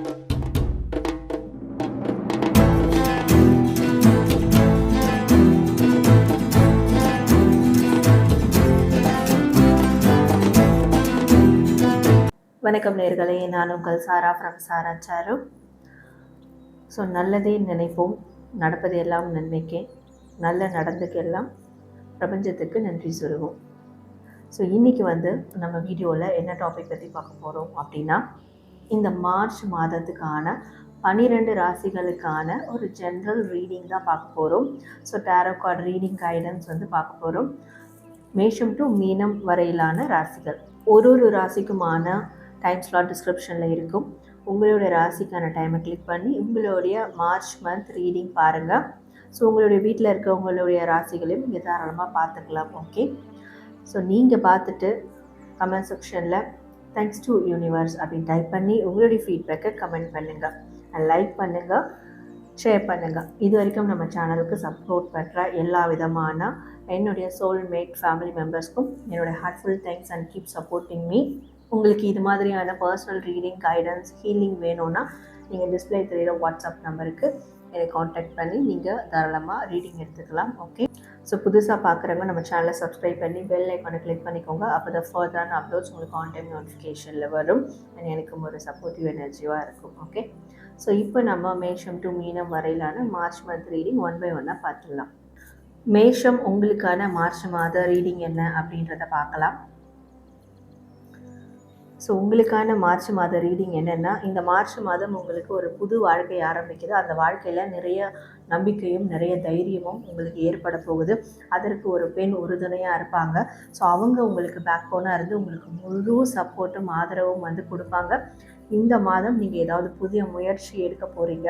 வணக்கம் நேர்களே நான் உங்கள் Sara from Sara sir. So நல்லதே நினைப்போம். நடப்பது எல்லாம் நன்மைக்கே. நல்ல நடந்துக்கெல்லாம் பிரபஞ்சத்துக்கு நன்றி சொல்லுவோம். ஸோ இன்றைக்கி வந்து நம்ம வீடியோவில் என்ன டாபிக் பற்றி பார்க்க போகிறோம் அப்படின்னா இந்த மார்ச் மாதத்துக்கான பன்னிரெண்டு ராசிகளுக்கான ஒரு ஜென்ரல் ரீடிங் தான் பார்க்க போகிறோம் so tarot card reading guidance வந்து பார்க்க போகிறோம் மேஷம் டு மீனம் வரையிலான ராசிகள். ஒரு ஒரு ராசிக்குமான டைம் ஸ்லாட் டிஸ்கிரிப்ஷனில் இருக்கும். உங்களுடைய ராசிக்கான டைமை கிளிக் பண்ணி உங்களுடைய மார்ச் மந்த் ரீடிங் பாருங்கள் ஸோ உங்களுடைய வீட்டில் இருக்கவங்களுடைய ராசிகளையும் நீங்கள் தாராளமாக பார்த்துக்கலாம் ஓகே ஸோ நீங்கள் பார்த்துட்டு கமெண்ட் செக்ஷனில் தேங்க்ஸ் டு யூனிவர்ஸ் அப்படின்னு டைப் பண்ணி உங்களுடைய ஃபீட்பேக்கை கமெண்ட் பண்ணுங்கள் லைக் பண்ணுங்கள் ஷேர் பண்ணுங்கள் இது வரைக்கும் நம்ம சேனலுக்கு சப்போர்ட் பண்ணுற எல்லா விதமான என்னுடைய சோல்மேட் ஃபேமிலி மெம்பர்ஸ்க்கும் என்னுடைய heartful thanks and keep supporting me உங்களுக்கு இது மாதிரியான பர்சனல் ரீடிங் கைடன்ஸ் ஹீலிங் வேணும்னா நீங்கள் டிஸ்பிளே தெரியிற வாட்ஸ்அப் நம்பருக்கு என்னை காண்டாக்ட் பண்ணி நீங்கள் தாராளமாக ரீடிங் எடுத்துக்கலாம் ஓகே ஸோ புதுசாக பார்க்குறவங்க நம்ம சேனலை சப்ஸ்கிரைப் பண்ணி பெல் ஐக்கானை கிளிக் பண்ணிக்கோங்க. அப்போ தான் ஃபர்தரான அப்லோட்ஸ் உங்களுக்கு ஆன் டைம் நோட்டிஃபிகேஷனில் வரும். அண்ட் எனக்கும் ஒரு சப்போர்ட்டிவ் எனர்ஜியாக இருக்கும். ஓகே ஸோ இப்போ நம்ம மேஷம் டு மீனம் வரையிலான March month reading one by ஒன்னாக பார்த்துடலாம். மேஷம் உங்களுக்கான மார்ச் மாத ரீடிங் என்ன அப்படின்றத பார்க்கலாம். ஸோ உங்களுக்கான மார்ச் மாத ரீடிங் என்னென்னா இந்த மார்ச் மாதம் உங்களுக்கு ஒரு புது வாழ்க்கை ஆரம்பிக்குது. அந்த வாழ்க்கையில் நிறைய நம்பிக்கையும் நிறைய தைரியமும் உங்களுக்கு ஏற்பட போகுது. அதற்கு ஒரு பெண் உறுதுணையாக இருப்பாங்க. ஸோ அவங்க உங்களுக்கு பேக் போனாக இருந்து உங்களுக்கு முழு சப்போர்ட்டும் ஆதரவும் வந்து கொடுப்பாங்க. இந்த மாதம் நீங்கள் ஏதாவது புதிய முயற்சி எடுக்க போகிறீங்க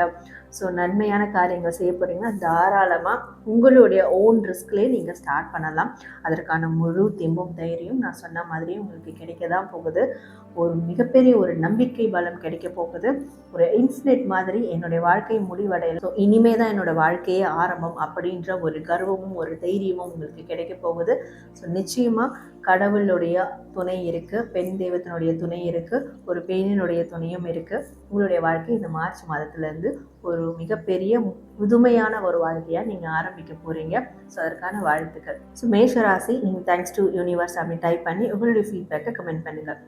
ஸோ நன்மையான காரியங்கள் செய்ய போகிறீங்கன்னா தாராளமாக உங்களுடைய ஓன் ரிஸ்க்லேயே நீங்கள் ஸ்டார்ட் பண்ணலாம். அதற்கான முழு தெம்பும் தைரியம் நான் சொன்ன மாதிரி உங்களுக்கு கிடைக்க தான் போகுது. ஒரு மிகப்பெரிய ஒரு நம்பிக்கை பலம் கிடைக்க போகுது. ஒரு இன்ஃபினிட் மாதிரி என்னுடைய வாழ்க்கை முடிவடையல. ஸோ இனிமே தான் என்னோட வாழ்க்கையே ஆரம்பம் அப்படின்ற ஒரு கர்வமும் ஒரு தைரியமும் உங்களுக்கு கிடைக்க போகுது. ஸோ நிச்சயமாக கடவுளுடைய துணை இருக்குது பெண் தெய்வத்தினுடைய துணை இருக்குது ஒரு பெண்ணினுடைய துணையும் இருக்குது உங்களுடைய வாழ்க்கை இந்த மார்ச் மாதத்துலேருந்து ஒரு மிகப்பெரிய புதுமையான ஒரு வாழ்க்கையாக நீங்கள் ஆரம்பிக்க போகிறீங்க ஸோ அதற்கான வாழ்த்துக்கள். ஸோ மேஷராசி நீங்கள் தேங்க்ஸ் டு யூனிவர்ஸ் அப்படின்னு டைப் பண்ணி உங்களுடைய ஃபீட்பேக்கை கமெண்ட் பண்ணுங்கள்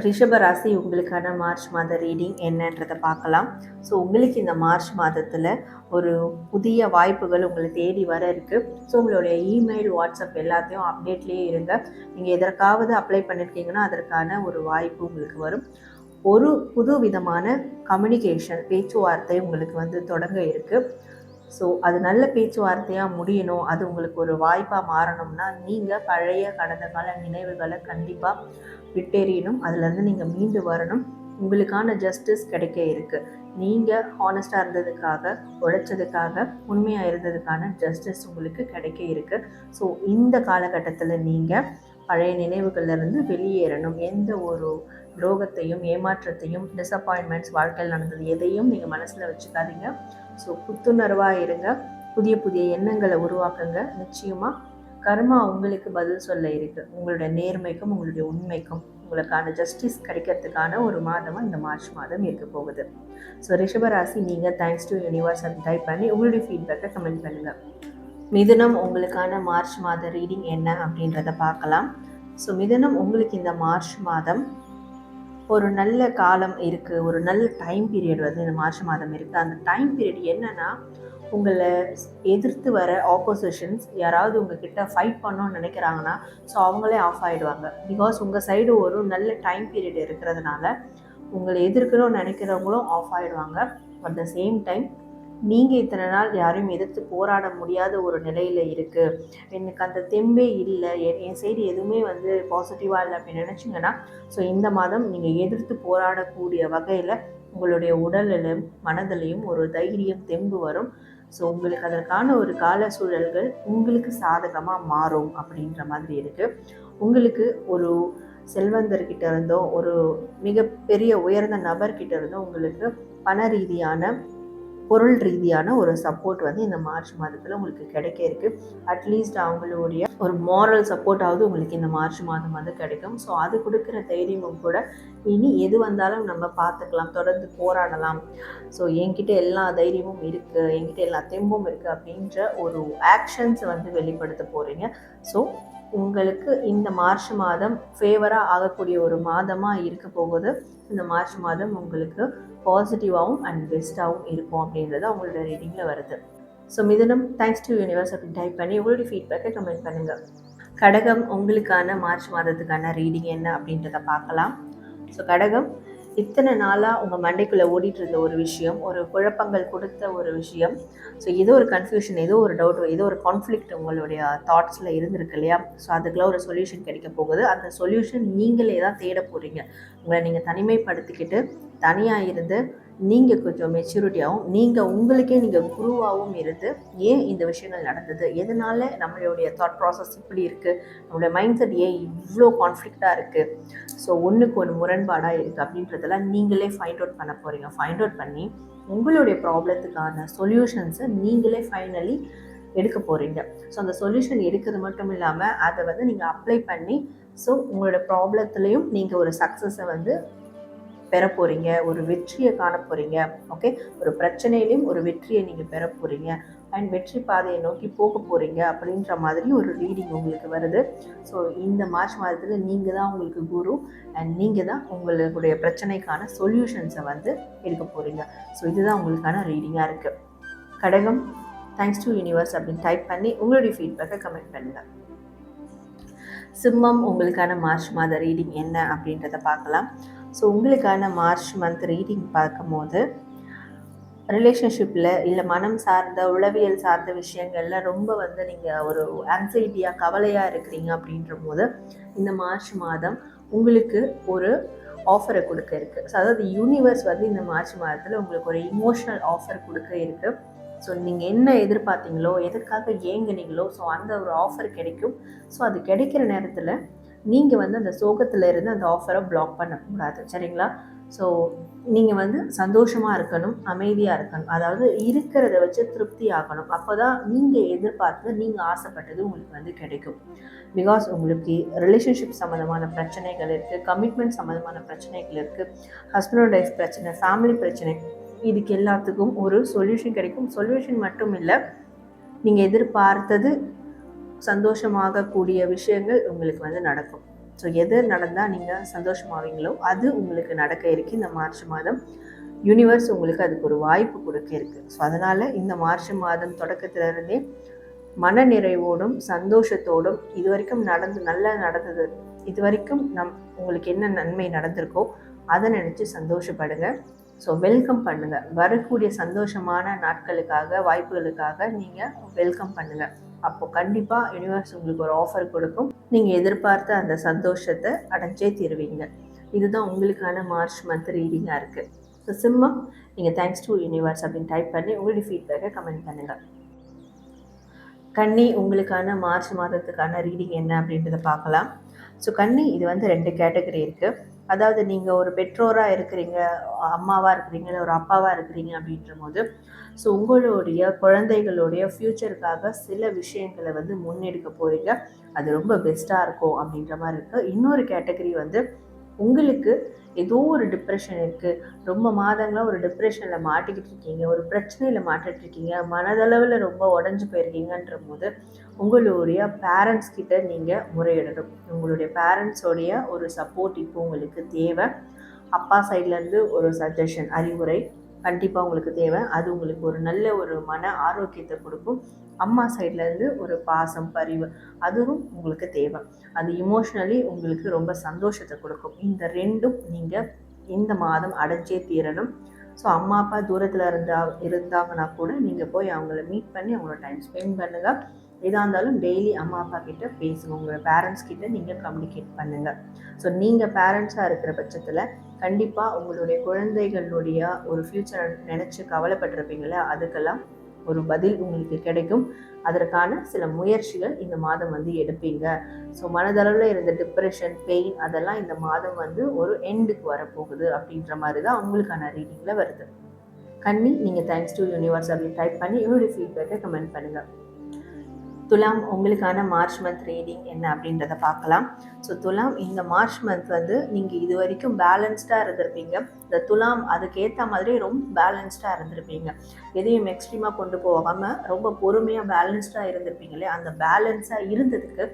ரிஷப ராசி உங்களுக்கான மார்ச் மாத ரீடிங் என்னன்றதை பார்க்கலாம். ஸோ உங்களுக்கு இந்த மார்ச் மாதத்தில் ஒரு புதிய வாய்ப்புகள் உங்களை தேடி வர இருக்குது ஸோ உங்களுடைய இமெயில் வாட்ஸ்அப் எல்லாத்தையும் அப்டேட்லேயே இருங்க. நீங்கள் எதற்காவது அப்ளை பண்ணியிருக்கீங்கன்னா அதற்கான ஒரு வாய்ப்பு உங்களுக்கு வரும். ஒரு புது விதமான கம்யூனிகேஷன் பேச்சுவார்த்தை உங்களுக்கு வந்து தொடங்க இருக்குது ஸோ அது நல்ல பேச்சுவார்த்தையாக முடியணும். அது உங்களுக்கு ஒரு வாய்ப்பாக மாறணும்னா நீங்கள் பழைய கடந்த கால நினைவுகளை கண்டிப்பாக விட்டேறியணும் அதுலேருந்து நீங்கள் மீண்டு வரணும். உங்களுக்கான ஜஸ்டிஸ் கிடைக்க இருக்குது நீங்கள் ஹானஸ்டாக இருந்ததுக்காக உழைச்சதுக்காக உண்மையாக இருந்ததுக்கான ஜஸ்டிஸ் உங்களுக்கு கிடைக்க இருக்குது ஸோ இந்த காலகட்டத்தில் நீங்கள் பழைய நினைவுகள்லேருந்து வெளியேறணும். எந்த ஒரு துரோகத்தையும் ஏமாற்றத்தையும் டிசப்பாயின்மெண்ட்ஸ் வாழ்க்கையில் நடந்தது எதையும் நீங்கள் மனசில் வச்சுக்காதீங்க. ஸோ புத்துணர்வாக இருங்க. புதிய புதிய எண்ணங்களை உருவாக்குங்க. நிச்சயமாக கர்மா உங்களுக்கு பதில் சொல்ல இருக்குது உங்களுடைய நேர்மைக்கும் உங்களுடைய உண்மைக்கும் உங்களுக்கான ஜஸ்டிஸ் கிடைக்கிறதுக்கான ஒரு மாதமாக இந்த மார்ச் மாதம் இருக்க போகுது. ஸோ ரிஷபராசி நீங்கள் தேங்க்ஸ் டு யூனிவர்ஸ் அந்த டைப் பண்ணி உங்களுடைய ஃபீட்பேக்கை கமெண்ட் பண்ணுங்கள் மிதுனம் உங்களுக்கான மார்ச் மாத ரீடிங் என்ன அப்படின்றத பார்க்கலாம். ஸோ மிதுனம் உங்களுக்கு இந்த மார்ச் மாதம் ஒரு நல்ல காலம் இருக்குது ஒரு நல்ல டைம் பீரியட் வந்து இந்த மார்ச் மாதம் இருக்குது அந்த டைம் பீரியட் என்னென்னா உங்களை எதிர்த்து வர ஆப்போசிஷன்ஸ் யாராவது உங்ககிட்ட ஃபைட் பண்ணணும்னு நினைக்கிறாங்கன்னா ஸோ அவங்களே ஆஃப் ஆகிடுவாங்க பிகாஸ் உங்கள் சைடு ஒரு நல்ல டைம் பீரியட் இருக்கிறதுனால உங்களை எதிர்க்கணும்னு நினைக்கிறவங்களும் ஆஃப் ஆகிடுவாங்க அட் த சேம் டைம் நீங்கள் இத்தனை நாள் யாரையும் எதிர்த்து போராட முடியாத ஒரு நிலையில் இருக்குது எனக்கு அந்த தெம்பே இல்லை. என் என் சைடு எதுவுமே வந்து பாசிட்டிவாக இல்லை அப்படின்னு நினச்சிங்கன்னா ஸோ இந்த மாதம் நீங்கள் எதிர்த்து போராடக்கூடிய வகையில் உங்களுடைய உடலிலும் மனதிலையும் ஒரு தைரியம் தெம்பு வரும். ஸோ உங்களுக்கு அதற்கான ஒரு கால சூழல்கள் உங்களுக்கு சாதகமாக மாறும் அப்படின்ற மாதிரி இருக்குது உங்களுக்கு ஒரு செல்வந்தர்கிட்ட இருந்தோ ஒரு மிகப்பெரிய உயர்ந்த நபர்கிட்ட இருந்தோ உங்களுக்கு பண ரீதியான பொருள் ரீதியான ஒரு சப்போர்ட் வந்து இந்த மார்ச் மாதத்தில் உங்களுக்கு கிடைக்க இருக்கு. அட்லீஸ்ட் அவங்களுடைய ஒரு மாரல் சப்போர்ட்டாவது உங்களுக்கு இந்த மார்ச் மாதம் வந்து கிடைக்கும். ஸோ அது கொடுக்குற தைரியமும் கூட இனி எது வந்தாலும் நம்ம பார்த்துக்கலாம் தொடர்ந்து போராடலாம். ஸோ என்கிட்ட எல்லா தைரியமும் இருக்குது என்கிட்ட எல்லா தெம்பும் இருக்குது அப்படின்ற ஒரு ஆக்ஷன்ஸ் வந்து வெளிப்படுத்த போகிறீங்க ஸோ உங்களுக்கு இந்த மார்ச் மாதம் ஃபேவராக ஆகக்கூடிய ஒரு மாதமாக இருக்க போகுது. இந்த மார்ச் மாதம் உங்களுக்கு பாசிட்டிவாகவும் அண்ட் பெஸ்ட்டாகவும் இருக்கும் அப்படின்றது அவங்களோட ரீடிங்கில் வருது. ஸோ மிதனம் தேங்க்ஸ் டு யூனிவர்ஸ் அப்படின்னு டைப் பண்ணி உங்களுடைய ஃபீட்பேக்கை கமெண்ட் பண்ணுங்கள் கடகம் உங்களுக்கான மார்ச் மாதத்துக்கான ரீடிங் என்ன அப்படின்றத பார்க்கலாம். ஸோ கடகம் இத்தனை நாளாக உங்கள் மண்டைக்குள்ளே ஓடிட்டு இருந்த ஒரு விஷயம் ஒரு குழப்பங்கள் கொடுத்த ஒரு விஷயம். ஸோ ஏதோ ஒரு கன்ஃபியூஷன் ஏதோ ஒரு டவுட் ஏதோ ஒரு கான்ஃப்ளிக்ட் உங்களுடைய தாட்ஸில் இருந்திருக்கு இல்லையா? ஸோ அதுக்கெல்லாம் ஒரு சொல்யூஷன் கிடைக்க போகுது. அந்த சொல்யூஷன் நீங்களே தான் தேட போகிறீங்க உங்களை நீங்கள் தனிமைப்படுத்திக்கிட்டு தனியாக இருந்து நீங்கள் கொஞ்சம் மெச்சூரிட்டியாகவும் நீங்கள் உங்களுக்கே நீங்கள் குருவாகவும் இருந்து ஏன் இந்த விஷயங்கள் நடந்தது? எதனால் நம்மளுடைய தாட் ப்ராசஸ் இப்படி இருக்குது நம்மளுடைய மைண்ட் செட் ஏன் இவ்வளோ கான்ஃப்ளிக்டாக இருக்குது ஸோ ஒன்றுக்கு ஒன்று முரண்பாடாக இருக்குது அப்படின்றதெல்லாம் நீங்களே ஃபைண்ட் அவுட் பண்ண போகிறீங்க ஃபைண்ட் அவுட் பண்ணி உங்களுடைய ப்ராப்ளத்துக்கான சொல்யூஷன்ஸை நீங்களே ஃபைனலி எடுக்க போகிறீங்க ஸோ அந்த சொல்யூஷன் எடுக்கிறது மட்டும் இல்லாமல் அதை வந்து நீங்கள் அப்ளை பண்ணி ஸோ உங்களோட ப்ராப்ளத்துலேயும் நீங்கள் ஒரு சக்ஸஸை வந்து பெற போகிறீங்க ஒரு வெற்றியை காண போகிறீங்க ஓகே ஒரு பிரச்சனையிலையும் ஒரு வெற்றியை நீங்கள் பெற போகிறீங்க அண்ட் வெற்றி பாதையை நோக்கி போக போகிறீங்க அப்படின்ற மாதிரி ஒரு ரீடிங் உங்களுக்கு வருது. ஸோ இந்த மார்ச் மாதத்தில் நீங்கள் தான் உங்களுக்கு குரு அண்ட் நீங்கள் தான் உங்களுடைய பிரச்சனைக்கான சொல்யூஷன்ஸை வந்து எடுக்க போகிறீங்க ஸோ இதுதான் உங்களுக்கான ரீடிங்காக இருக்குது கடகம் தேங்க்ஸ் டு யூனிவர்ஸ் அப்படின்னு டைப் பண்ணி உங்களுடைய ஃபீட்பேக்கை கமெண்ட் பண்ணுங்கள் சிம்மம் உங்களுக்கான மார்ச் மாத ரீடிங் என்ன அப்படின்றத பார்க்கலாம். ஸோ உங்களுக்கான மார்ச் மந்த் ரீடிங் பார்க்கும்போது ரிலேஷன்ஷிப்பில் இல்லை மனம் சார்ந்த உளவியல் சார்ந்த விஷயங்களில் ரொம்ப வந்து நீங்கள் ஒரு ஆங்ஸைட்டியாக கவலையாக இருக்கிறீங்க அப்படின்ற போது இந்த மார்ச் மாதம் உங்களுக்கு ஒரு ஆஃபரை கொடுக்க இருக்குது ஸோ அதாவது யூனிவர்ஸ் வந்து இந்த மார்ச் மாதத்தில் உங்களுக்கு ஒரு இமோஷனல் ஆஃபர் கொடுக்க இருக்குது ஸோ நீங்கள் என்ன எதிர்பார்த்தீங்களோ எதற்காக ஏங்குனீங்களோ ஸோ அந்த ஒரு ஆஃபர் கிடைக்கும். ஸோ அது கிடைக்கிற நேரத்தில் நீங்கள் வந்து அந்த சோகத்தில் இருந்து அந்த ஆஃபரை பிளாக் பண்ணக்கூடாது. சரிங்களா? ஸோ நீங்கள் வந்து சந்தோஷமாக இருக்கணும் அமைதியாக இருக்கணும். அதாவது இருக்கிறத வச்சு திருப்தி ஆகணும். அப்போ தான் நீங்கள் எதிர்பார்த்தது நீங்கள் ஆசைப்பட்டது உங்களுக்கு வந்து கிடைக்கும். பிகாஸ் உங்களுக்கு ரிலேஷன்ஷிப் சம்மந்தமான பிரச்சனைகள் இருக்குது கமிட்மெண்ட் சம்மந்தமான பிரச்சனைகள் இருக்குது ஹஸ்பண்ட் ஒய்ஃப் பிரச்சனை ஃபேமிலி பிரச்சனை இதுக்கு எல்லாத்துக்கும் ஒரு சொல்யூஷன் கிடைக்கும். சொல்யூஷன் மட்டும் இல்லை நீங்கள் எதிர்பார்த்தது சந்தோஷமாகக்கூடிய விஷயங்கள் உங்களுக்கு வந்து நடக்கும். ஸோ எது நடந்தால் நீங்கள் சந்தோஷமாவீங்களோ அது உங்களுக்கு நடக்க இருக்குது இந்த மார்ச் மாதம் யூனிவர்ஸ் உங்களுக்கு அதுக்கு ஒரு வாய்ப்பு கொடுக்க இருக்குது ஸோ அதனால் இந்த மார்ச் மாதம் தொடக்கத்திலிருந்தே மன நிறைவோடும் சந்தோஷத்தோடும் இது வரைக்கும் நடந்து நல்லா நடந்தது இது வரைக்கும் நம் உங்களுக்கு என்ன நன்மை நடந்திருக்கோ அதை நினச்சி சந்தோஷப்படுங்க. ஸோ வெல்கம் பண்ணுங்கள் வரக்கூடிய சந்தோஷமான நாட்களுக்காக வாய்ப்புகளுக்காக நீங்கள் வெல்கம் பண்ணுங்கள் அப்போ கண்டிப்பாக யூனிவர்ஸ் உங்களுக்கு ஒரு ஆஃபர் கொடுக்கும். நீங்கள் எதிர்பார்த்த அந்த சந்தோஷத்தை அடைஞ்சே தீருவீங்க. இதுதான் உங்களுக்கான மார்ச் மந்த் ரீடிங்காக இருக்குது ஸோ சிம்மம் நீங்கள் தேங்க்ஸ் டு யூனிவர்ஸ் அப்படின்னு டைப் பண்ணி உங்களுடைய ஃபீட்பேக்கை கமெண்ட் பண்ணுங்கள் கன்னி உங்களுக்கான மார்ச் மாதத்துக்கான ரீடிங் என்ன அப்படின்றத பார்க்கலாம். ஸோ கன்னி இது வந்து ரெண்டு கேட்டகரி இருக்குது அதாவது நீங்கள் ஒரு பெற்றோராக இருக்கிறீங்க அம்மாவாக இருக்கிறீங்க இல்லை ஒரு அப்பாவாக இருக்கிறீங்க அப்படின்ற போது ஸோ உங்களுடைய குழந்தைகளுடைய ஃப்யூச்சருக்காக சில விஷயங்களை வந்து முன்னெடுக்க போகிறீங்க அது ரொம்ப பெஸ்ட்டாக இருக்கும் அப்படின்ற மாதிரி இருக்குது இன்னொரு கேட்டகரி வந்து உங்களுக்கு ஏதோ ஒரு டிப்ரெஷன் இருக்குது ரொம்ப மாதங்களாக ஒரு டிப்ரெஷனில் மாட்டிக்கிட்டு இருக்கீங்க. ஒரு பிரச்சனையில் மாட்டிகிட்டு இருக்கீங்க. மனதளவில் ரொம்ப உடஞ்சி போயிருக்கீங்கன்ற போது உங்களுடைய பேரண்ட்ஸ் கிட்ட நீங்கள் முறையிடணும். உங்களுடைய பேரண்ட்ஸோடைய ஒரு சப்போர்ட் இப்போ உங்களுக்கு தேவை. அப்பா சைட்லேருந்து ஒரு சஜஷன் அறிவுரை கண்டிப்பாக உங்களுக்கு தேவை. அது உங்களுக்கு ஒரு நல்ல ஒரு மன ஆரோக்கியத்தை கொடுக்கும். அம்மா சைட்லேருந்து ஒரு பாசம் பரிவு அதுவும் உங்களுக்கு தேவை. அது இமோஷ்னலி உங்களுக்கு ரொம்ப சந்தோஷத்தை கொடுக்கும். இந்த ரெண்டும் நீங்கள் இந்த மாதம் அடைஞ்சே தீரணும். ஸோ அம்மா அப்பா தூரத்தில் இருந்தா இருந்தாங்கன்னா கூட நீங்கள் போய் அவங்கள மீட் பண்ணி அவங்கள டைம் ஸ்பெண்ட் பண்ணுங்கள் எதாக இருந்தாலும் டெய்லி அம்மா அப்பா கிட்ட பேசுங்க. உங்கள் பேரண்ட்ஸ் கிட்ட நீங்கள் கம்யூனிகேட் பண்ணுங்கள் ஸோ நீங்கள் பேரண்ட்ஸாக இருக்கிற பட்சத்தில் கண்டிப்பாக உங்களுடைய குழந்தைகளுடைய ஒரு ஃப்யூச்சரை நினச்சி கவலைப்பட்டிருப்பீங்களே அதுக்கெல்லாம் ஒரு பதில் உங்களுக்கு கிடைக்கும். அதற்கான சில முயற்சிகள் இந்த மாதம் வந்து எடுப்பீங்க. ஸோ மனதளவில் இருந்த டிப்ரெஷன் பெயின் அதெல்லாம் இந்த மாதம் வந்து ஒரு எண்டுக்கு வரப்போகுது அப்படின்ற மாதிரி தான் உங்களுக்கான ரீடிங்கில் வருது. கண்ணி நீங்கள் தேங்க்ஸ் டு யூனிவர்ஸ் அப்படின்னு டைப் பண்ணி என்னுடைய ஃபீட்பேக்கை கமெண்ட் பண்ணுங்கள் துலாம் உங்களுக்கான மார்ச் மந்த் ரீடிங் என்ன அப்படின்றத பார்க்கலாம். ஸோ துலாம் இந்த மார்ச் மந்த் வந்து நீங்கள் இது வரைக்கும் பேலன்ஸ்டாக இருந்திருப்பீங்க. இந்த துலாம் அதுக்கேற்ற மாதிரி ரொம்ப பேலன்ஸ்டாக இருந்திருப்பீங்க. எதையும் எக்ஸ்ட்ரீமாக கொண்டு போகாமல் ரொம்ப பொறுமையாக பேலன்ஸ்டாக இருந்திருப்பீங்களே அந்த பேலன்ஸாக இருந்ததுக்கு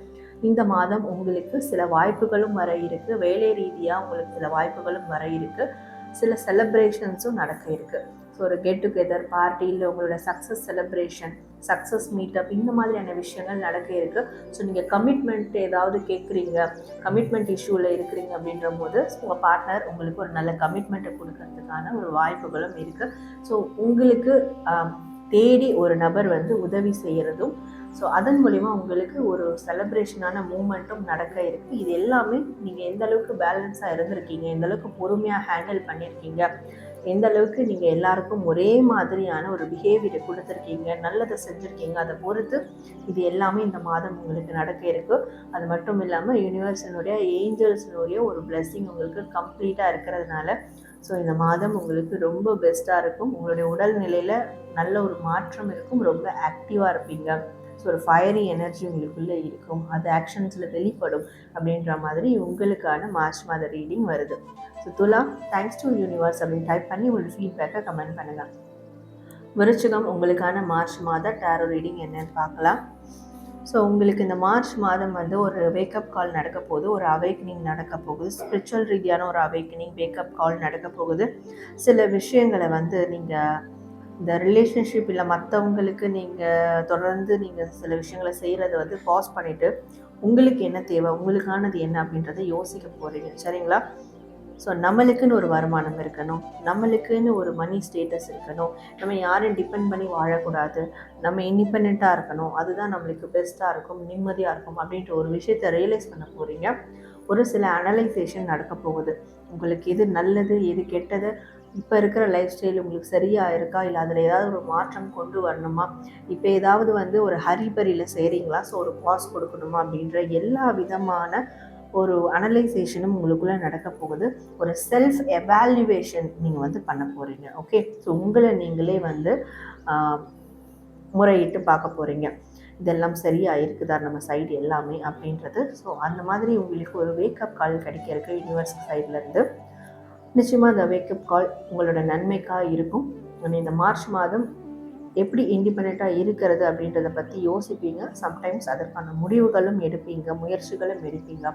இந்த மாதம் உங்களுக்கு சில வாய்ப்புகளும் வர இருக்குது வேலை ரீதியாக உங்களுக்கு சில வாய்ப்புகளும் வர இருக்குது சில செலப்ரேஷன்ஸும் நடக்க இருக்குது ஸோ ஒரு கெட் டுகெதர் பார்ட்டி இல்லை உங்களோட சக்ஸஸ் செலிப்ரேஷன் சக்ஸஸ் மீட்டப் இந்த மாதிரியான விஷயங்கள் நடக்க இருக்குது ஸோ நீங்கள் கமிட்மெண்ட் ஏதாவது கேட்குறீங்க கமிட்மெண்ட் இஷ்யூவில் இருக்கிறீங்க அப்படின்ற போது உங்கள் பார்ட்னர் உங்களுக்கு ஒரு நல்ல கமிட்மெண்ட்டை கொடுக்கறதுக்கான ஒரு வாய்ப்புகளும் இருக்குது ஸோ உங்களுக்கு தேடி ஒரு நபர் வந்து உதவி செய்கிறதும் ஸோ அதன் மூலிமா உங்களுக்கு ஒரு செலப்ரேஷனான மூமெண்ட்டும் நடக்க இருக்குது இது எல்லாமே நீங்கள் எந்த அளவுக்கு பேலன்ஸாக இருந்திருக்கீங்க எந்த அளவுக்கு பொறுமையாக ஹேண்டில் பண்ணியிருக்கீங்க எந்த அளவுக்கு நீங்கள் எல்லாருக்கும் ஒரே மாதிரியான ஒரு பிஹேவியரை கொடுத்துருக்கீங்க நல்லதை செஞ்சுருக்கீங்க அதை பொறுத்து இது எல்லாமே இந்த மாதம் உங்களுக்கு நடக்க இருக்குது அது மட்டும் இல்லாமல் யூனிவர்ஸினுடைய ஏஞ்சல்ஸினுடைய ஒரு பிளெஸ்ஸிங் உங்களுக்கு கம்ப்ளீட்டாக இருக்கிறதுனால ஸோ இந்த மாதம் உங்களுக்கு ரொம்ப பெஸ்ட்டாக இருக்கும். உங்களுடைய உடல்நிலையில் நல்ல ஒரு மாற்றம் இருக்கும். ரொம்ப ஆக்டிவாக இருப்பீங்க. ஸோ ஒரு ஃபயரி எனர்ஜி உங்களுக்குள்ளே இருக்கும். அது ஆக்ஷன்ஸில் வெளிப்படும் அப்படின்ற மாதிரி உங்களுக்கான மார்ச் மாத ரீடிங் வருது. ஸோ துலா தேங்க்ஸ் டு யூனிவர்ஸ் அப்படின்னு டைப் பண்ணி உங்களோட ஃபீட்பேக்கை கமெண்ட் பண்ணுங்கள் விருச்சிகம் உங்களுக்கான மார்ச் மாத டேரோ ரீடிங் என்னன்னு பார்க்கலாம். ஸோ உங்களுக்கு இந்த மார்ச் மாதம் வந்து ஒரு வேக்கப் கால் நடக்க போகுது. ஒரு அவேக்கனிங் நடக்க போகுது. ஸ்பிரிச்சுவல் ரீதியான ஒரு அவேக்கனிங் வேக்கப் கால் நடக்க போகுது. சில விஷயங்களை வந்து நீங்கள் இந்த ரிலேஷன்ஷிப் இல்லை மற்றவங்களுக்கு நீங்கள் தொடர்ந்து நீங்கள் சில விஷயங்களை செய்கிறத வந்து பாஸ் பண்ணிவிட்டு உங்களுக்கு என்ன தேவை உங்களுக்கானது என்ன அப்படின்றத யோசிக்க போகிறீங்க சரிங்களா? ஸோ நம்மளுக்குன்னு ஒரு வருமானம் இருக்கணும். நம்மளுக்குன்னு ஒரு மணி ஸ்டேட்டஸ் இருக்கணும். நம்ம யாரையும் டிபெண்ட் பண்ணி வாழக்கூடாது. நம்ம இண்டிபெண்ட்டாக இருக்கணும். அதுதான் நம்மளுக்கு பெஸ்ட்டாக இருக்கும் நிம்மதியாக இருக்கும் அப்படின்ற ஒரு விஷயத்தை ரியலைஸ் பண்ண போகிறீங்க ஒரு சில அனலைசேஷன் நடக்க போகுது. உங்களுக்கு எது நல்லது எது கெட்டது இப்போ இருக்கிற லைஃப் ஸ்டைல் உங்களுக்கு சரியாக இருக்கா? இல்லை அதில் ஏதாவது ஒரு மாற்றம் கொண்டு வரணுமா? இப்போ ஏதாவது வந்து ஒரு ஹரிபரியில் செய்கிறீங்களா ஸோ ஒரு பாஸ் கொடுக்கணுமா? அப்படின்ற எல்லா விதமான ஒரு அனலைசேஷனும் உங்களுக்குள்ளே நடக்க போகுது. ஒரு செல்ஃப் எவால்யூவேஷன் நீங்கள் வந்து பண்ண போகிறீங்க ஓகே ஸோ உங்களை நீங்களே வந்து முறையிட்டு பார்க்க போகிறீங்க இதெல்லாம் சரியாக இருக்குதா? நம்ம சைடு எல்லாமே அப்படின்றது. ஸோ அந்த மாதிரி உங்களுக்கு ஒரு வேக்கப் கால் கிடைக்கிறதுக்கு யூனிவர்ஸ் சைட்லேருந்து நிச்சயமாக அந்த வேக்கப் கால் உங்களோட நன்மைக்காக இருக்கும். இந்த மார்ச் மாதம் எப்படி இண்டிபெண்ட்டாக இருக்கிறது அப்படின்றத பற்றி யோசிப்பீங்க. சம்டைம்ஸ் அதற்கான முடிவுகளும் எடுப்பீங்க முயற்சிகளும் எடுப்பீங்க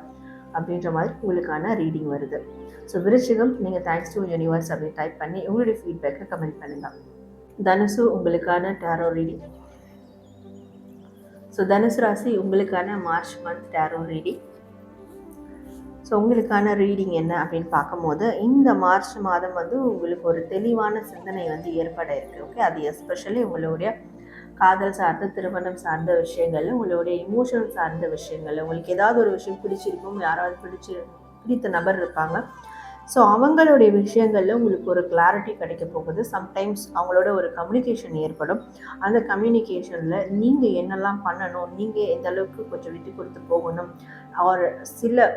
அப்படின்ற மாதிரி உங்களுக்கான ரீடிங் வருது. ஸோ விருச்சிகம் நீங்கள் தேங்க்ஸ் டு யூனிவர்ஸ் அப்படின்னு டைப் பண்ணி உங்களுடைய ஃபீட்பேக்கை கமெண்ட் பண்ணுங்கள் தனுசு உங்களுக்கான டேரோ ரீடிங் ஸோ தனுசு ராசி உங்களுக்கான March month tarot reading so உங்களுக்கான ரீடிங் என்ன அப்படின்னு பார்க்கும்போது இந்த மார்ச் மாதம் வந்து உங்களுக்கு ஒரு தெளிவான சிந்தனை வந்து ஏற்பட இருக்குது ஓகே அது எஸ்பெஷலி உங்களுடைய காதல் சார்ந்த திருமணம் சார்ந்த விஷயங்கள் உங்களுடைய இமோஷனல் சார்ந்த விஷயங்கள் உங்களுக்கு ஏதாவது ஒரு விஷயம் பிடிச்சிருக்கும் யாராவது பிடிச்சி பிடித்த நபர் இருப்பாங்க. ஸோ அவங்களுடைய விஷயங்களில் உங்களுக்கு ஒரு கிளாரிட்டி கிடைக்க போகுது. சம்டைம்ஸ் அவங்களோட ஒரு கம்யூனிகேஷன் ஏற்படும். அந்த கம்யூனிகேஷனில் நீங்கள் என்னெல்லாம் பண்ணணும் நீங்கள் எந்த அளவுக்கு கொஞ்சம் விட்டு கொடுத்து போகணும் அவர் சில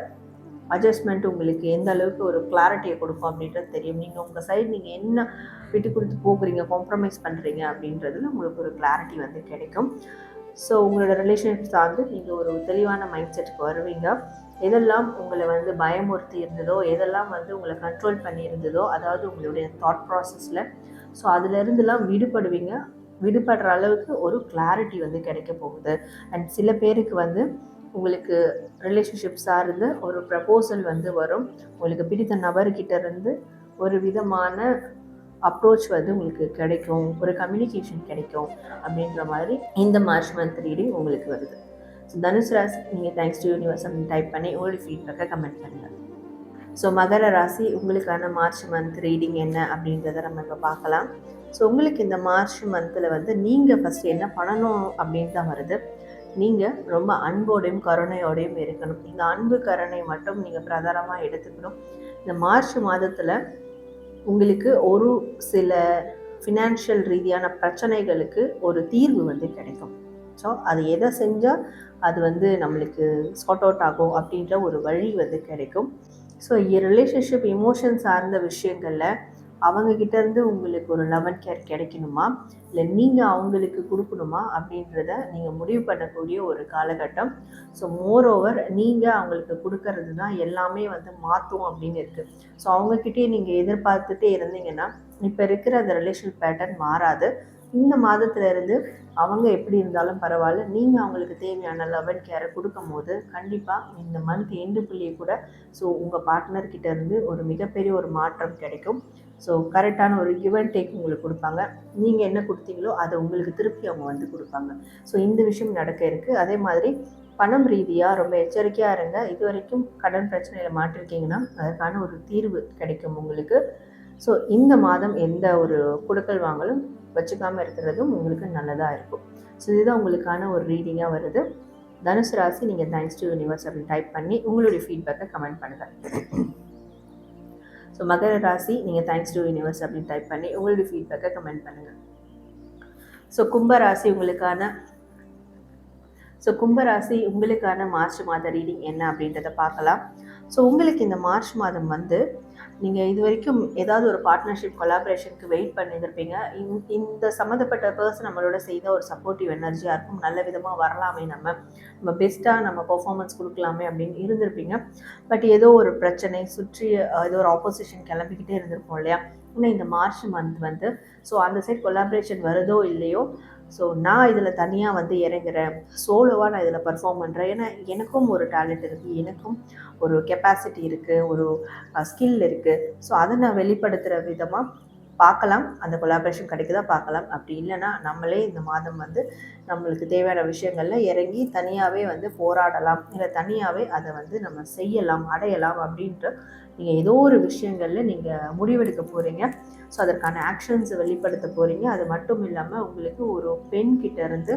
அட்ஜஸ்ட்மெண்ட் உங்களுக்கு எந்த அளவுக்கு ஒரு கிளாரிட்டியை கொடுக்கும் அப்படின்றது தெரியும். நீங்கள் உங்கள் சைடு நீங்கள் என்ன விட்டு கொடுத்து போகிறீங்க காம்ப்ரமைஸ் பண்ணுறீங்க அப்படின்றதுல உங்களுக்கு ஒரு கிளாரிட்டி வந்து கிடைக்கும். ஸோ உங்களோட ரிலேஷன்ஷிப் சார்ந்து நீங்கள் ஒரு தெளிவான மைண்ட் செட்டுக்கு வருவீங்க. எதெல்லாம் உங்களை வந்து பயமுறுத்தி இருந்ததோ எதெல்லாம் வந்து உங்களை கண்ட்ரோல் பண்ணியிருந்ததோ அதாவது உங்களுடைய தாட் ப்ராசஸில் ஸோ அதுலேருந்துலாம் விடுபடுவீங்க. விடுபடுற அளவுக்கு ஒரு கிளாரிட்டி வந்து கிடைக்க போகுது. அண்ட் சில பேருக்கு வந்து உங்களுக்கு ரிலேஷன்ஷிப் சார்ந்து ஒரு ப்ரப்போசல் வந்து வரும். உங்களுக்கு பிடித்த நபர்கிட்ட இருந்து ஒரு விதமான அப்ரோச் வந்து உங்களுக்கு கிடைக்கும். ஒரு கம்யூனிகேஷன் கிடைக்கும் அப்படின்ற மாதிரி இந்த மார்ச் மந்த் ரீடிங் உங்களுக்கு வருது. ஸோ தனுஷ் ராசி நீங்கள் தேங்க்ஸ் டு யூனிவர்ஸ் அப்படின்னு டைப் பண்ணி உங்களுடைய ஃபீட்பேக்கை கமெண்ட் பண்ணுங்கள் ஸோ மகர ராசி உங்களுக்கான மார்ச் மந்த் ரீடிங் என்ன அப்படின்றத நம்ம இப்போ பார்க்கலாம். ஸோ உங்களுக்கு இந்த மார்ச் மந்தில் வந்து நீங்கள் ஃபஸ்ட்டு என்ன பண்ணணும் அப்படின்னு தான் வருது. நீங்கள் ரொம்ப அன்போடையும் கருணையோடையும் இருக்கணும். இந்த அன்பு கருணை மட்டும் நீங்கள் பிரதானமாக எடுத்துக்கணும். இந்த மார்ச் மாதத்தில் உங்களுக்கு ஒரு சில ஃபினான்ஷியல் ரீதியான பிரச்சனைகளுக்கு ஒரு தீர்வு வந்து கிடைக்கும். ஸோ அது எதை செஞ்சால் அது வந்து நம்மளுக்கு சார்ட் அவுட் ஆகும் அப்படின்ற ஒரு வழி வந்து கிடைக்கும். ஸோ ரிலேஷன்ஷிப் இமோஷன் சார்ந்த விஷயங்களில் அவங்க கிட்டேருந்து உங்களுக்கு ஒரு லவன் கேர் கிடைக்கணுமா? இல்லை நீங்கள் அவங்களுக்கு கொடுக்கணுமா? அப்படின்றத நீங்கள் முடிவு பண்ணக்கூடிய ஒரு காலகட்டம். ஸோ மோர் ஓவர் நீங்கள் அவங்களுக்கு கொடுக்கறது தான் எல்லாமே வந்து மாற்றும் அப்படின்னு இருக்குது ஸோ அவங்கக்கிட்டே நீங்கள் எதிர்பார்த்துட்டே இருந்தீங்கன்னா இப்போ இருக்கிற அந்த ரிலேஷன் பேட்டர்ன் மாறாது. இந்த மாதத்துலேருந்து அவங்க எப்படி இருந்தாலும் பரவாயில்ல. நீங்கள் அவங்களுக்கு தேவையான லவ் கேரை கொடுக்கும் போது கண்டிப்பாக இந்த மந்த் எண்டு புள்ளியை கூட ஸோ உங்கள் பார்ட்னர்கிட்ட இருந்து ஒரு மிகப்பெரிய ஒரு மாற்றம் கிடைக்கும். ஸோ கரெக்டான ஒரு கிவ் அண்ட் டேக் உங்களுக்கு கொடுப்பாங்க. நீங்கள் என்ன கொடுத்தீங்களோ அதை உங்களுக்கு திருப்பி அவங்க வந்து கொடுப்பாங்க. ஸோ இந்த விஷயம் நடக்க இருக்குது அதே மாதிரி பணம் ரீதியாக ரொம்ப எச்சரிக்கையாக இருங்க. இது வரைக்கும் கடன் பிரச்சனையில் மாட்டிருக்கீங்கன்னா அதற்கான ஒரு தீர்வு கிடைக்கும் உங்களுக்கு. ஸோ இந்த மாதம் எந்த ஒரு கொடுக்கல் வாங்கலும் வச்சுக்காமல் இருக்கிறதும் உங்களுக்கு நல்லதாக இருக்கும். ஸோ இதுதான் உங்களுக்கான ஒரு ரீடிங்காக வருது. தனுசு ராசி நீங்கள் தேங்க்ஸ் டு யூனிவர்ஸ் அப்படின்னு டைப் பண்ணி உங்களுடைய ஃபீட்பேக்கை கமெண்ட் பண்ணுங்கள் ஸோ மகர ராசி நீங்கள் தேங்க்ஸ் டு யூனிவர்ஸ் அப்படின்னு டைப் பண்ணி உங்களுடைய ஃபீட்பேக்கை கமெண்ட் பண்ணுங்கள் ஸோ கும்பராசி உங்களுக்கான ஸோ கும்பராசி உங்களுக்கான மார்ச் மாத ரீடிங் என்ன அப்படின்றத பார்க்கலாம். ஸோ உங்களுக்கு இந்த மார்ச் மாதம் வந்து நீங்கள் இது வரைக்கும் ஏதாவது ஒரு பார்ட்னர்ஷிப் கொலாபரேஷனுக்கு வெயிட் பண்ணியிருப்பீங்க இந்த சம்மந்தப்பட்ட பர்சன் நம்மளோட செய்த ஒரு சப்போர்ட்டிவ் எனர்ஜியாக இருக்கும். நல்ல விதமாக வரலாமே நம்ம. நம்ம பெஸ்ட்டாக நம்ம பர்ஃபார்மன்ஸ் கொடுக்கலாமே அப்படின்னு இருந்திருப்பீங்க. பட் ஏதோ ஒரு பிரச்சனை சுற்றி ஏதோ ஒரு ஆப்போசிஷன் கிளம்பிக்கிட்டே இருந்திருப்போம் இல்லையா? இன்னும் இந்த மார்ச் மந்த் வந்து ஸோ அந்த சைட் கொலாபரேஷன் வருதோ இல்லையோ ஸோ நான் இதில் தனியாக வந்து இறங்குறேன். சோலோவாக நான் இதில் பர்ஃபார்ம் பண்ணுறேன் ஏன்னா எனக்கும் ஒரு டேலண்ட் இருக்குது எனக்கும் ஒரு கெப்பாசிட்டி இருக்குது ஒரு ஸ்கில் இருக்குது ஸோ அதை நான் வெளிப்படுத்துகிற விதமாக பார்க்கலாம். அந்த கொலாபரேஷன் கிடைக்குதா பார்க்கலாம். அப்படி இல்லைன்னா நம்மளே இந்த மாதம் வந்து நம்மளுக்கு தேவையான விஷயங்களில் இறங்கி தனியாகவே வந்து போராடலாம். இல்லை தனியாகவே அதை வந்து நம்ம செய்யலாம் அடையலாம் அப்படின்ற நீங்கள் ஏதோ ஒரு விஷயங்களில் நீங்கள் முடிவெடுக்க போகிறீங்க ஸோ அதற்கான ஆக்ஷன்ஸை வெளிப்படுத்த போகிறீங்க அது மட்டும் இல்லாமல் உங்களுக்கு ஒரு பெண் கிட்டேருந்து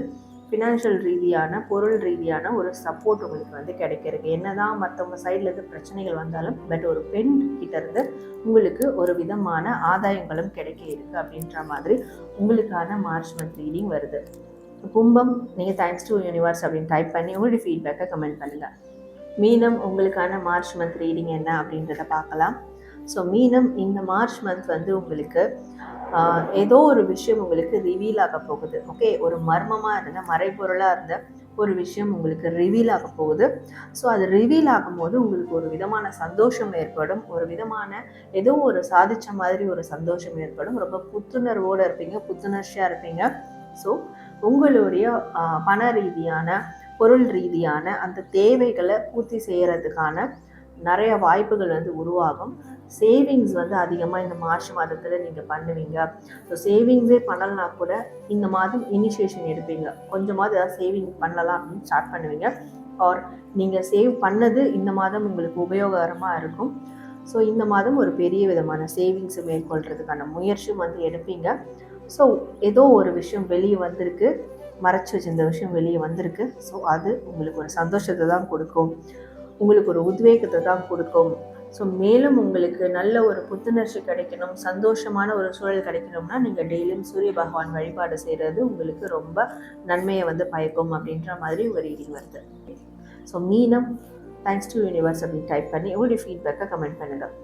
ஃபினான்ஷியல் ரீதியான பொருள் ரீதியான ஒரு சப்போர்ட் உங்களுக்கு வந்து கிடைக்கிறது என்ன தான் மற்றவங்க சைட்லேருந்து பிரச்சனைகள் வந்தாலும் பட் ஒரு பெண் கிட்டேருந்து உங்களுக்கு ஒரு விதமான ஆதாயங்களும் கிடைக்க இருக்குது அப்படின்ற மாதிரி உங்களுக்கான மார்ச் மந்த் ரீடிங் வருது. கும்பம் நீங்கள் தேங்க்ஸ் டு யூனிவர்ஸ் அப்படின்னு டைப் பண்ணி உங்களுடைய ஃபீட்பேக்கை கமெண்ட் பண்ணுங்கள் மீனம் உங்களுக்கான மார்ச் மந்த் ரீடிங் என்ன அப்படின்றத பார்க்கலாம். ஸோ மீனம் இந்த மார்ச் மந்த் வந்து உங்களுக்கு ஏதோ ஒரு விஷயம் உங்களுக்கு ரிவீல் ஆக போகுது. ஓகே ஒரு மர்மமாக இருந்த மறைபொருளாக இருந்த ஒரு விஷயம் உங்களுக்கு ரிவீல் ஆக போகுது. ஸோ அது ரிவீல் ஆகும்போது உங்களுக்கு ஒரு விதமான சந்தோஷம் ஏற்படும். ஒரு விதமான ஏதோ ஒரு சாதித்த மாதிரி ஒரு சந்தோஷம் ஏற்படும். ரொம்ப புத்துணர்வோடு இருப்பீங்க புத்துணர்ச்சியாக இருப்பீங்க. ஸோ உங்களுடைய பண ரீதியான பொருள் ரீதியான அந்த தேவைகளை பூர்த்தி செய்கிறதுக்கான நிறைய வாய்ப்புகள் வந்து உருவாகும். சேவிங்ஸ் வந்து அதிகமாக இந்த மார்ச் மாதத்தில் நீங்கள் பண்ணுவீங்க. ஸோ சேவிங்ஸே பண்ணலனா கூட இந்த மாதம் இனிஷியேஷன் எடுப்பீங்க. கொஞ்சமாவது ஏதாவது சேவிங் பண்ணலாம் அப்படின்னு ஸ்டார்ட் பண்ணுவீங்க. ஆர் நீங்கள் சேவ் பண்ணது இந்த மாதம் உங்களுக்கு உபயோககரமாக இருக்கும். ஸோ இந்த மாதம் ஒரு பெரிய விதமான சேவிங்ஸை மேற்கொள்கிறதுக்கான முயற்சியும் வந்து எடுப்பீங்க. ஸோ ஏதோ ஒரு விஷயம் வெளியே வந்திருக்கு. மறைச்சி வச்சிருந்த விஷயம் வெளியே வந்திருக்கு. ஸோ அது உங்களுக்கு ஒரு சந்தோஷத்தை தான் கொடுக்கும். உங்களுக்கு ஒரு உத்வேகத்தை தான் கொடுக்கும். ஸோ மேலும் உங்களுக்கு நல்ல ஒரு புத்துணர்ச்சி கிடைக்கணும் சந்தோஷமான ஒரு சூழல் கிடைக்கணும்னா நீங்கள் டெய்லியும் சூரிய பகவான் வழிபாடு செய்கிறது உங்களுக்கு ரொம்ப நன்மையை வந்து பயக்கும் அப்படின்ற மாதிரி ஒரு ரீடிங் வருது. ஸோ மீனம் தேங்க்ஸ் டு யூனிவர்ஸ் அப்படின்னு டைப் பண்ணி உங்களுடைய ஃபீட்பேக்கை கமெண்ட் பண்ணுங்கள்